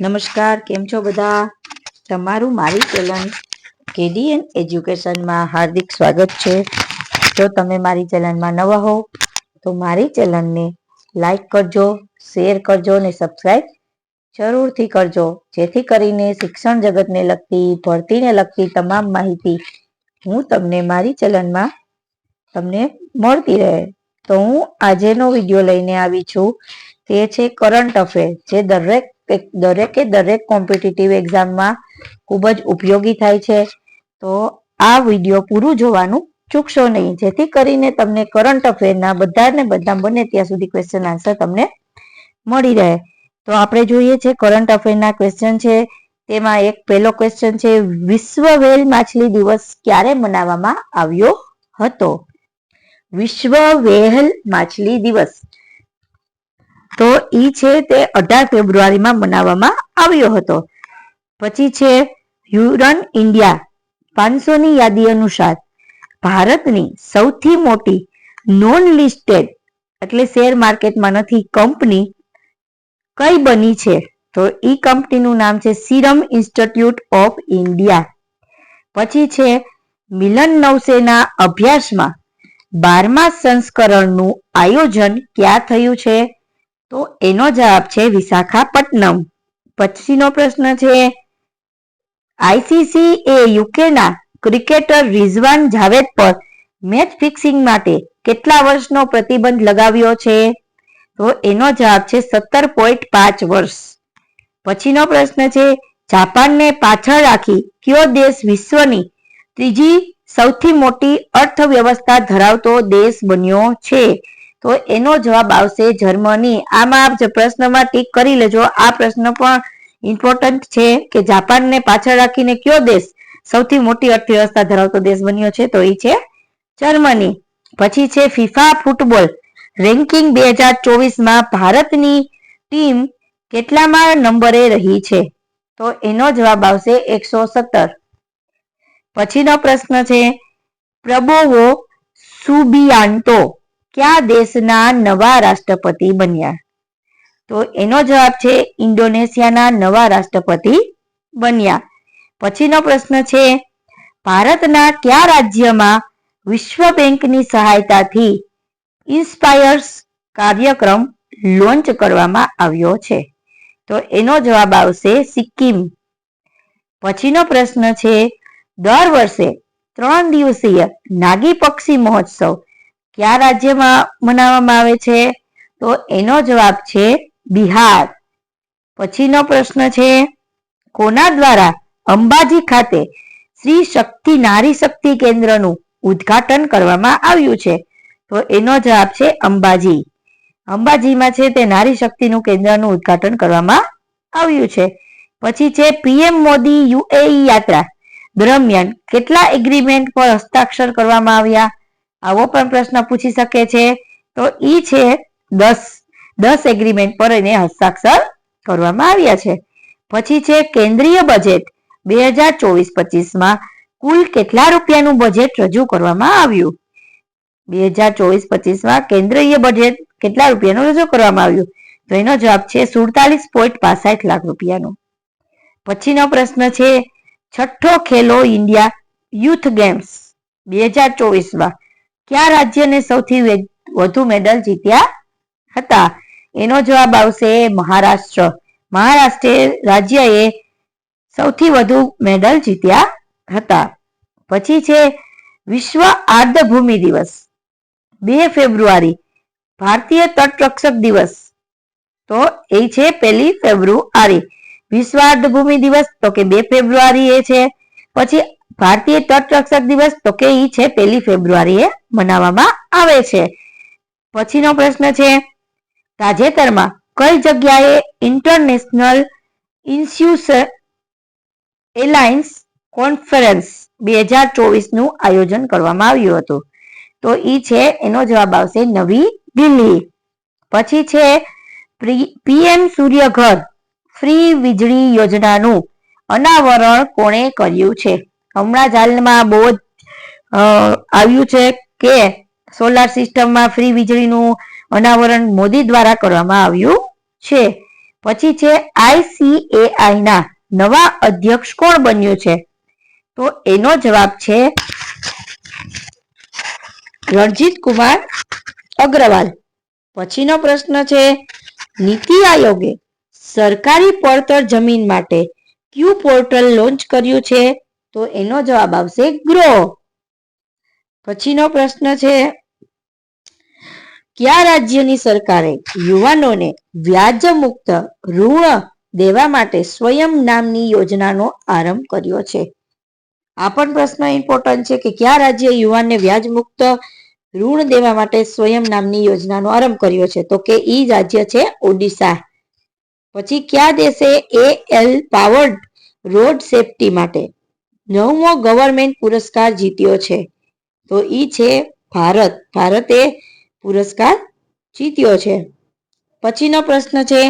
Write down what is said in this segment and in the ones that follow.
નમસ્કાર, કેમ છો બધા? તમારું મારી ચેનલ કેડીએન એજ્યુકેશનમાં હાર્દિક સ્વાગત છે. જો તમે મારી ચેનલમાં નવા હો, તો મારી ચેનલને લાઈક કરજો, શેર કરજો અને સબસ્ક્રાઈબ જરૂરથી કરજો. જેથી કરીને શિક્ષણ જગતને લગતી ભરતીને લગતી તમામ માહિતી હું તમને મારી ચેનલમાં તમને મળતી રહે. તો હું આજેનો વીડિયો લઈને આવી છું. તે છે કરંટ અફેર, જે દરેક દરેકે દરેક કોમ્પિટિટિવ એક્ઝામમાં ખૂબ જ ઉપયોગી થાય છે. તો આ વીડિયો પૂરું જોવાનું ચૂકશો નહીં. જેથી કરીને તમને કરંટ અફેરના બધા ને બધા બને ત્યાં સુધી ક્વેશ્ચન આન્સર તમને મળી રહે. તો આપણે જોઈએ છે કરંટ અફેરના ક્વેશ્ચન છે. તેમાં એક પહેલો ક્વેશ્ચન છે, વિશ્વ વેલ માછલી દિવસ ક્યારે મનાવવામાં આવ્યો હતો? વિશ્વ વેહલ માછલી દિવસ. તો ઈ છે તે અઢાર ફેબ્રુઆરીમાં મનાવવામાં આવ્યો હતો. પછી છે હ્યુરન ઇન્ડિયા પાંચસો ની યાદી અનુસાર ભારતની સૌથી મોટી નોન લિસ્ટેડ એટલે શેર માર્કેટમાં નથી, કંપની કઈ બની છે? તો ઈ કંપનીનું નામ છે સિરમ ઇન્સ્ટિટ્યૂટ ઓફ ઇન્ડિયા. પછી છે મિલન નવસેના અભ્યાસમાં બારમા સંસ્કરણનું આયોજન ક્યાં થયું છે? તો એનો જવાબ છે વિશાખાપટ્ટનમ. પછીનો પ્રશ્ન છે આઈસીસી એ યુકેના ક્રિકેટર રિઝવાન જાવેદ પર મેચ ફિક્સિંગ માટે કેટલા વર્ષનો પ્રતિબંધ લગાવ્યો છે? તો એનો જવાબ છે સત્તર પોઈન્ટ પાંચ વર્ષ. પછીનો પ્રશ્ન છે, જાપાનને પાછળ રાખી કયો દેશ વિશ્વની ત્રીજી સૌથી મોટી અર્થવ્યવસ્થા ધરાવતો દેશ બન્યો છે? તો એનો જવાબ આવશે જર્મની. આમાં પ્રશ્નમાં ટીક કરી લેજો, આ પ્રશ્ન પણ ઇમ્પોર્ટન્ટ છે કે જાપાનને પાછળ રાખીને કયો દેશ સૌથી મોટી અર્થવ્યવસ્થા ધરાવતો દેશ બન્યો છે? તો એ છે જર્મની. પછી છે ફિફા ફૂટબોલ. રેન્કિંગ બે હજાર ચોવીસમાં ભારતની ટીમ કેટલામાં નંબરે રહી છે? તો એનો જવાબ આવશે એકસો સત્તર. પછીનો પ્રશ્ન છે પ્રબોવો સુબિયાન્ટો કયા દેશના નવા રાષ્ટ્રપતિ બન્યા? તો એનો જવાબ છે ઇન્ડોનેશિયાના નવા રાષ્ટ્રપતિ બન્યા. પછીનો પ્રશ્ન છે, ભારતના કયા રાજ્યમાં વિશ્વ બેંકની સહાયતાથી ઇન્સ્પાયર્સ કાર્યક્રમ લોન્ચ કરવામાં આવ્યો છે? તો એનો જવાબ આવશે સિક્કિમ. પછીનો પ્રશ્ન છે, દર વર્ષે ત્રણ દિવસીય નાગી પક્ષી મહોત્સવ કયા રાજ્યમાં મનાવવામાં આવે છે? તો એનો જવાબ છે બિહાર. પછીનો પ્રશ્ન છે, કોના દ્વારા અંબાજી ખાતે શ્રી શક્તિ નારી શક્તિ કેન્દ્રનું ઉદ્ઘાટન કરવામાં આવ્યું છે? તો એનો જવાબ છે અંબાજી. અંબાજીમાં છે તે નારી શક્તિનું કેન્દ્રનું ઉદ્ઘાટન કરવામાં આવ્યું છે. પછી છે પીએમ મોદી યુએઈ યાત્રા દરમિયાન કેટલા એગ્રીમેન્ટ પર હસ્તાક્ષર કરવામાં આવ્યા? આવો પણ પ્રશ્ન પૂછી શકે છે. તો ઈ છે દસ દસ એગ્રીમેન્ટ પર એને હસ્તાક્ષર કરવામાં આવ્યા છે. પછી છે કેન્દ્રીય બજેટ બે હજાર ચોવીસ પચીસમાં કુલ કેટલા રૂપિયાનું બજેટ રજૂ કરવામાં આવ્યું? બે હજાર ચોવીસ પચીસમાં કેન્દ્રીય બજેટ કેટલા રૂપિયાનું રજૂ કરવામાં આવ્યું? તો એનો જવાબ છે સુડતાલીસ પોઈન્ટ પાસઠ લાખ રૂપિયાનો. પછીનો પ્રશ્ન છે છઠ્ઠો ખેલો ઇન્ડિયા યુથ ગેમ્સ. બે હજાર ચોવીસમાં કયા રાજ્યને સૌથી વધુ મેડલ જીત્યા હતા? એનો જવાબ આવશે મહારાષ્ટ્ર. મહારાષ્ટ્ર રાજ્યએ સૌથી વધુ મેડલ જીત્યા હતા. પછી છે વિશ્વ આર્દ્રભૂમિ દિવસ. બે ફેબ્રુઆરી, ભારતીય તટરક્ષક દિવસ. તો એ છે પહેલી ફેબ્રુઆરી. વિશ્વ આર્દ્રભૂમિ દિવસ, તો કે બે ફેબ્રુઆરી એ છે. પછી ભારતીય તટરક્ષક દિવસ તો કે ઈ છે પહેલી ફેબ્રુઆરીએ મનાવવામાં આવે છે. પછીનો પ્રશ્ન છે, તાજેતરમાં કઈ જગ્યાએ ઇન્ટરનેશનલ ઇન્સ્યુસ એલાયન્સ કોન્ફરન્સ બે હજાર ચોવીસનું આયોજન કરવામાં આવ્યું હતું? તો ઈ છે, એનો જવાબ આવશે નવી દિલ્હી. પછી છે પીએમ સૂર્યઘર ફ્રી વીજળી યોજનાનું અનાવરણ કોણે કર્યું છે? હમણાં જ હાલમાં બહુ જ આવ્યું છે કે સોલાર સિસ્ટમમાં ફ્રી વીજળીનું અનાવરણ મોદી દ્વારા કરવામાં આવ્યું છે. પછી છે આઈસીએઆઈ ના નવા અધ્યક્ષ કોણ બન્યું છે? તો એનો જવાબ છે રણજીત કુમાર અગ્રવાલ. પછીનો પ્રશ્ન છે નીતિ આયોગે સરકારી પડતર જમીન માટે કયું પોર્ટલ લોન્ચ કર્યું છે? તો એનો જવાબ આવશે ગ્રો. પછીનો પ્રશ્ન છે, કયા રાજ્યની સરકારે યુવાનોને વ્યાજ મુક્ત ઋણ દેવા માટે સ્વયં નામની યોજનાનો આરંભ કર્યો છે? આ પણ પ્રશ્ન ઇમ્પોર્ટન્ટ છે કે કયા રાજ્ય યુવાનને વ્યાજ મુક્ત ઋણ દેવા માટે સ્વયં નામની યોજનાનો આરંભ કર્યો છે? તો કે ઈ રાજ્ય છે ઓડિશા. પછી કયા દેશે A I powered road safety માટે નવમો ગવર્મેન્ટ પુરસ્કાર જીત્યો છે. તો ઈ છે ભારત. ભારતે પુરસ્કાર જીત્યો છે. પછીનો પ્રશ્ન છે,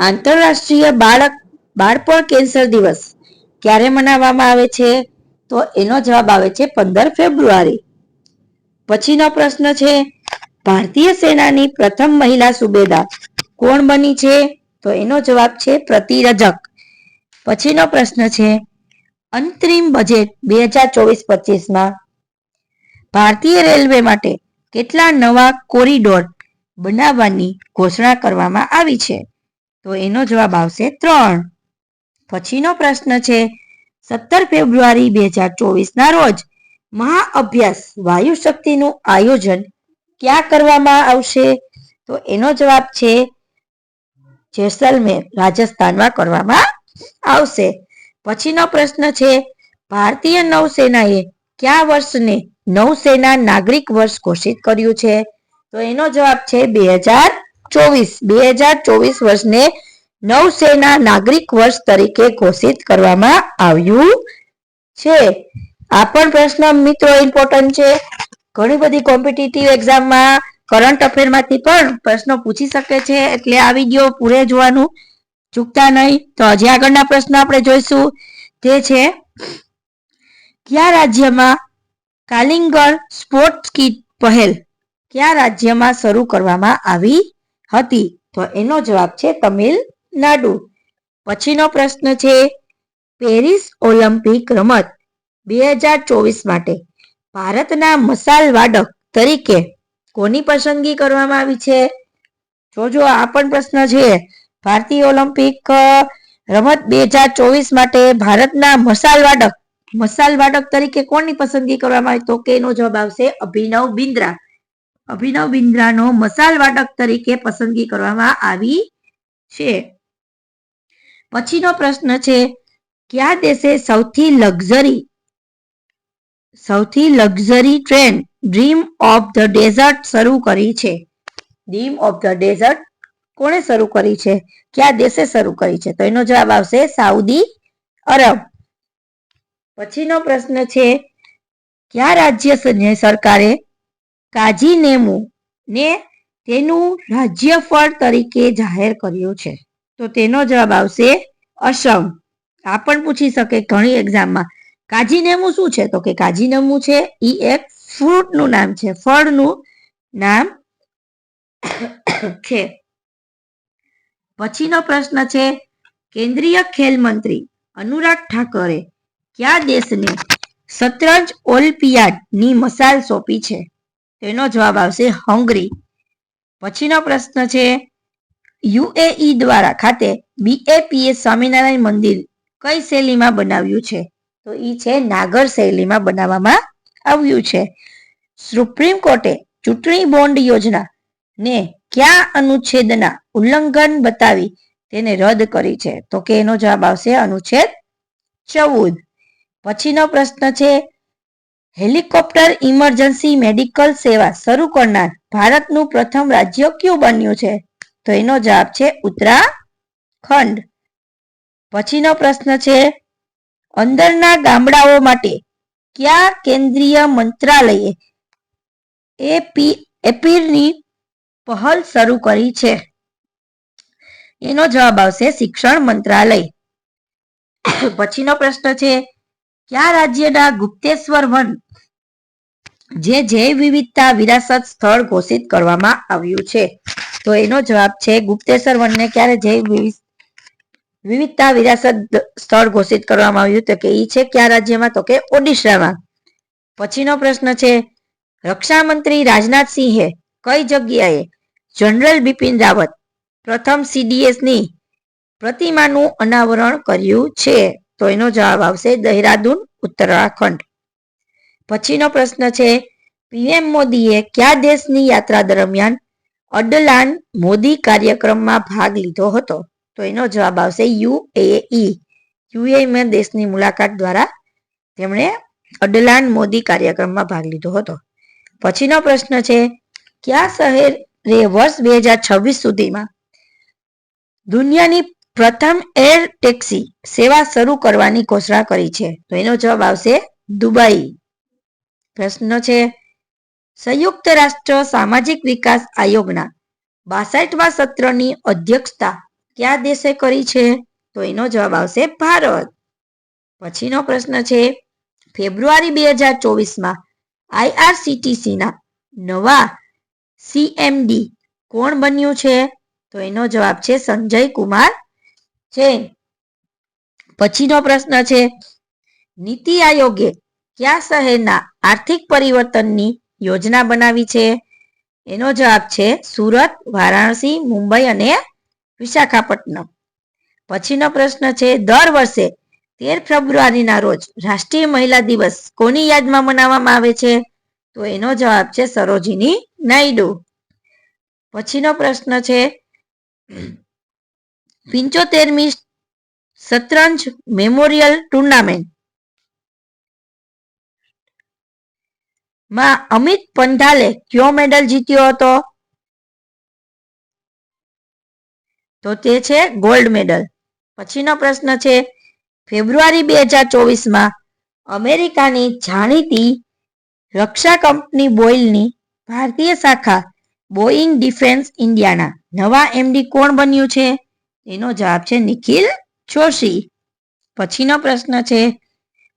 આંતરરાષ્ટ્રીય બાળક, બાળપણ કેન્સર દિવસ ક્યારે મનાવવામાં આવે છે? તો એનો જવાબ આવે છે પંદર ફેબ્રુઆરી. પછીનો પ્રશ્ન છે, ભારતીય સેનાની પ્રથમ મહિલા સુબેદાર કોણ બની છે? તો એનો જવાબ છે પ્રતિરજક. પછીનો પ્રશ્ન છે અંતરિમ બજેટ બે હજાર ચોવીસ પચીસમાં ભારતીય રેલવે માટે કેટલા નવા કોરિડોર બનાવવાની ઘોષણા કરવામાં આવી છે? તો એનો જવાબ આવશે ત્રણ. પછીનો પ્રશ્ન છે, સત્તર ફેબ્રુઆરી બે હજાર ચોવીસના રોજ મહાઅભ્યાસ વાયુ શક્તિનું આયોજન ક્યાં કરવામાં આવશે? તો એનો જવાબ છે, જેસલમેર, રાજસ્થાનમાં કરવામાં આવશે. પછીનો પ્રશ્ન છે, ભારતીય નૌસેનાએ કયા વર્ષને નૌસેના નાગરિક વર્ષ ઘોષિત કર્યું છે? તો એનો જવાબ છે બે હજાર ચોવીસ. બે હજાર ચોવીસ વર્ષને નૌસેના નાગરિક વર્ષ તરીકે ઘોષિત કરવામાં આવ્યું છે. આ પણ પ્રશ્ન, મિત્રો ઇમ્પોર્ટન્ટ છે. ઘણી બધી કોમ્પિટિટિવ એક્ઝામમાં કરંટ અફેરમાંથી પણ પ્રશ્નો પૂછી શકે છે, એટલે આ વીડિયો પૂરે જોવાનું. ચૂકતા નહીં. તો હજી આગળના પ્રશ્ન આપણે જોઈશું. તે છે, કયા રાજ્યમાં કાલિંગર સ્પોર્ટ્સ કીટ પહેલ કયા રાજ્યમાં શરૂ કરવામાં આવી હતી? તો એનો જવાબ છે તમિલનાડુ. પછીનો પ્રશ્ન છે, પેરિસ ઓલિમ્પિક રમત બે હજાર ચોવીસ માટે ભારતના મસાલ વાડક તરીકે કોની પસંદગી કરવામાં આવી છે? જોજો આ પણ પ્રશ્ન છે ભારતીય ઓલિમ્પિક રમત બે હજાર ચોવીસ માટે ભારતના મસાલ મસાલવાડક મસાલ વાદક તરીકે કોની પસંદગી કરવામાં આવી? તો કે એનો જવાબ આવશે અભિનવ બિંદ્રા. અભિનવ બિંદ્રાનો મસાલ વાદક તરીકે પસંદગી કરવામાં આવી છે. પછીનો પ્રશ્ન છે, કયા દેશે સૌથી લક્ઝરી સૌથી luxury train dream of the desert શરૂ કરી છે? ડ્રીમ ઓફ ધ ડેઝર્ટ કોણે શરૂ કરી છે? કયા દેશે શરૂ કરી છે? તો એનો જવાબ આવશે સાઉદી અરબ. પછીનો પ્રશ્ન છે, કયા રાજ્ય સરકારે કાજી નેમુ ને તેનું રાજ્ય ફળ તરીકે જાહેર કર્યું છે? તો તેનો જવાબ આવશે અસમ. આ પણ પૂછી શકે ઘણી એક્ઝામમાં કાજીનેમુ શું છે? તો કે કાજીનેમુ છે, ઈ એક ફ્રૂટનું નામ છે. ફળનું નામ છે. પછીનો પ્રશ્ન છે, કેન્દ્રીય ખેલ મંત્રી અનુરાગ ઠાકરે કયા દેશને શતરંજ ઓલિમ્પિયાડની મસાલ સોંપી છે? તેનો જવાબ આવશે હંગરી. પછીનો પ્રશ્ન છે, યુએઈ દ્વારા ખાતે બીએપીએ સ્વામિનારાયણ મંદિર કઈ શૈલીમાં બનાવ્યું છે? તો ઈ છે, નાગર શૈલીમાં બનાવવામાં આવ્યું છે. સુપ્રીમ કોર્ટે ચૂંટણી બોન્ડ યોજના ને કયા અનુચ્છેદના ઉલ્લંઘન બતાવી તેને રદ કરી છે? તો કે એનો જવાબ આવશે અનુચ્છેદ ચૌદ. પછીનો પ્રશ્ન છે, હેલિકોપ્ટર ઇમરજન્સી મેડિકલ સેવા શરૂ કરનાર ભારતનું પ્રથમ રાજ્ય કયું બન્યું છે? તો એનો જવાબ છે ઉત્તરાખંડ. પછીનો પ્રશ્ન છે, અંદરના ગામડાઓ માટે કયા કેન્દ્રીય મંત્રાલયે એપી એપીરની પહેલ શરૂ કરી છે. એનો જવાબ આવશે શિક્ષણ મંત્રાલય. પછીનો પ્રશ્ન છે, કયા રાજ્યના ગુપ્તેશ્વર વન, જે જૈવ વિવિધતા વિરાસત સ્થળ ઘોષિત કરવામાં આવ્યું છે? તો એનો જવાબ છે, ગુપ્તેશ્વર વનને ક્યારે જૈવ વિવિધ- વિવિધતા વિરાસત સ્થળ ઘોષિત કરવામાં આવ્યું? તો કે ઈ છે કયા રાજ્યમાં? તો કે ઓડિશામાં. પછીનો પ્રશ્ન છે રક્ષા મંત્રી રાજનાથસિંહે કઈ જગ્યાએ જનરલ બિપિન રાવત પ્રથમ સીડીએસની પ્રતિમાનું અનાવરણ કર્યું છે. તો એનો જવાબ આવશે દહેરાદૂન ઉત્તરાખંડ. પછીનો પ્રશ્ન છે, પીએમ મોદીએ કયા દેશની યાત્રા દરમિયાન અડલાન મોદી કાર્યક્રમમાં ભાગ લીધો હતો? તો એનો જવાબ આવશે યુએઈ. યુએઈ દેશની મુલાકાત દ્વારા તેમણે અડલાન મોદી કાર્યક્રમમાં ભાગ લીધો હતો. પછીનો પ્રશ્ન છે, કયા શહેરે વર્ષ બે હજાર છવ્વીસ સુધીમાં. દુનિયાની પ્રથમ એર ટેક્સી સેવા શરૂ કરવાની ઘોષણા કરી છે. તો એનો જવાબ આવશે દુબઈ. પ્રશ્ન છે, સંયુક્ત રાષ્ટ્ર સામાજિક વિકાસ આયોગના બાસઠમાં સત્રની અધ્યક્ષતા કયા દેશે કરી છે? તો એનો જવાબ આવશે ભારત. પછીનો પ્રશ્ન છે, ફેબ્રુઆરી બે હજાર ચોવીસમાં આઈઆરસીટીસીના નવા સીએમડી કોણ બન્યું છે? તો એનો જવાબ છે સંજય કુમાર જૈન. પછીનો પ્રશ્ન છે, નીતિ આયોગે કયા શહેરના આર્થિક પરિવર્તનની યોજના બનાવી છે? એનો જવાબ છે સુરત, વારાણસી, મુંબઈ અને વિશાખાપટ્ટનમ. પછીનો પ્રશ્ન છે, દર વર્ષે તેર ફેબ્રુઆરીના રોજ રાષ્ટ્રીય મહિલા દિવસ કોની યાદમાં મનાવવામાં આવે છે? તો એનો જવાબ છે સરોજિની નાયડુ. પછીનો પ્રશ્ન છે, પિંચોતેરમી શતરંજ મેમોરિયલ ટુર્નામેન્ટમાં અમિત પંધાલે કયો મેડલ જીત્યો હતો? તો તે છે ગોલ્ડ મેડલ. પછીનો પ્રશ્ન છે, ફેબ્રુઆરી બે હજાર ચોવીસમાં અમેરિકાની જાણીતી રક્ષા કંપની બોઇલની ભારતીય શાખા બોઈંગ ડિફેન્સ ઇન્ડિયાના નવા એમડી કોણ બન્યું છે? એનો જવાબ છે નિખિલ જોશી. પછીનો પ્રશ્ન છે,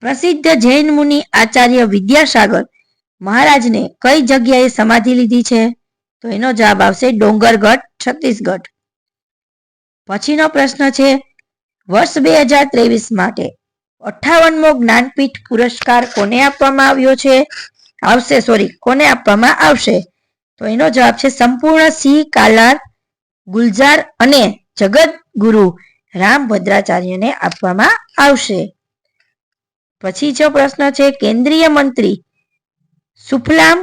પ્રસિદ્ધ જૈન મુનિ આચાર્ય વિદ્યાસાગર મહારાજને કઈ જગ્યાએ સમાધિ લીધી છે? તો એનો જવાબ આવશે ડોંગરગઢ, છત્તીસગઢ. પછીનો પ્રશ્ન છે, વર્ષ બે હજાર ત્રેવીસ માટે અઠાવનમો જ્ઞાનપીઠ પુરસ્કાર કોને આપવામાં આવ્યો છે? આવશે સોરી કોને આપવામાં આવશે? તો એનો જવાબ છે સંપૂર્ણ સિંહ કાલાર ગુલજાર અને જગત ગુરુ રામ ભદ્રાચાર્યને આપવામાં આવશે. પછી જો પ્રશ્ન છે કેન્દ્રીય મંત્રી સુફલામ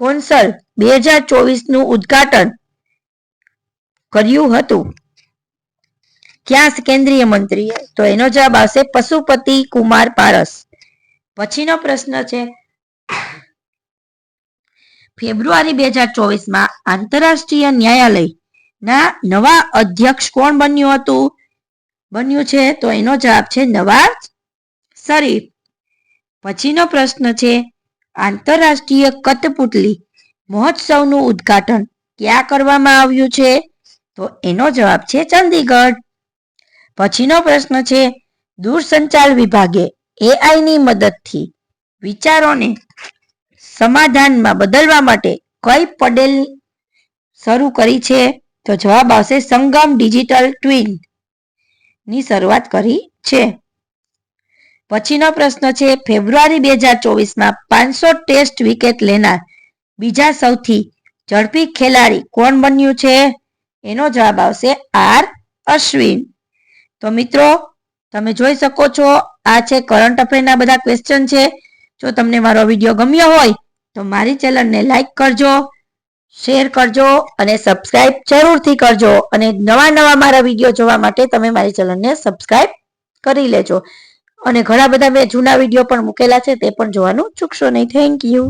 કોન્સલ બે હજાર ચોવીસનું ઉદઘાટન કર્યું હતું. ક્યાં કેન્દ્રીય મંત્રીએ તો એનો જવાબ આવશે પશુપતિ કુમાર પારસ. પછીનો પ્રશ્ન છે, ફેબ્રુઆરી બે હજાર ચોવીસમાં આંતરરાષ્ટ્રીય ન્યાયાલય ના નવા અધ્યક્ષ કોણ બન્યું હતું? બન્યું છે તો એનો જવાબ છે નવાઝ શરીફ. પછીનો પ્રશ્ન છે, આંતરરાષ્ટ્રીય કટપુતલી મહોત્સવનું ઉદ્ઘાટન ક્યાં કરવામાં આવ્યું છે? તો એનો જવાબ છે ચંદીગઢ. પછીનો પ્રશ્ન છે, દૂરસંચાર વિભાગે એઆઈ ની મદદથી વિચારોને સમાધાનમાં બદલવા માટે કઈ પડેલ શરૂ કરી છે? તો જવાબ આવશે સંગમ ડિજિટલ ટ્વિનની શરૂઆત કરી છે. પછીનો પ્રશ્ન છે, ફેબ્રુઆરી બે હજાર ચોવીસમાં પાંચસો ટેસ્ટ વિકેટ લેનાર બીજા સૌથી ઝડપી ખેલાડી કોણ બન્યું છે? એનો જવાબ આવશે આર અશ્વિન. તો મિત્રો, તમે જોઈ શકો છો, આ છે કરંટ અફેરના બધા ક્વેશ્ચન છે. જો તમને મારો વીડિયો ગમ્યો હોય, તો મારી ચેનલને લાઈક કરજો શેર કરજો અને સબસ્ક્રાઇબ જરૂરથી કરજો. અને નવા નવા મારા વીડિયો જોવા માટે તમે મારી ચેનલને સબસ્ક્રાઇબ કરી લેજો. અને ઘણા બધા મેં જૂના વીડિયો પણ મૂકેલા છે, તે પણ જોવાનું ચૂકશો નહીં. Thank you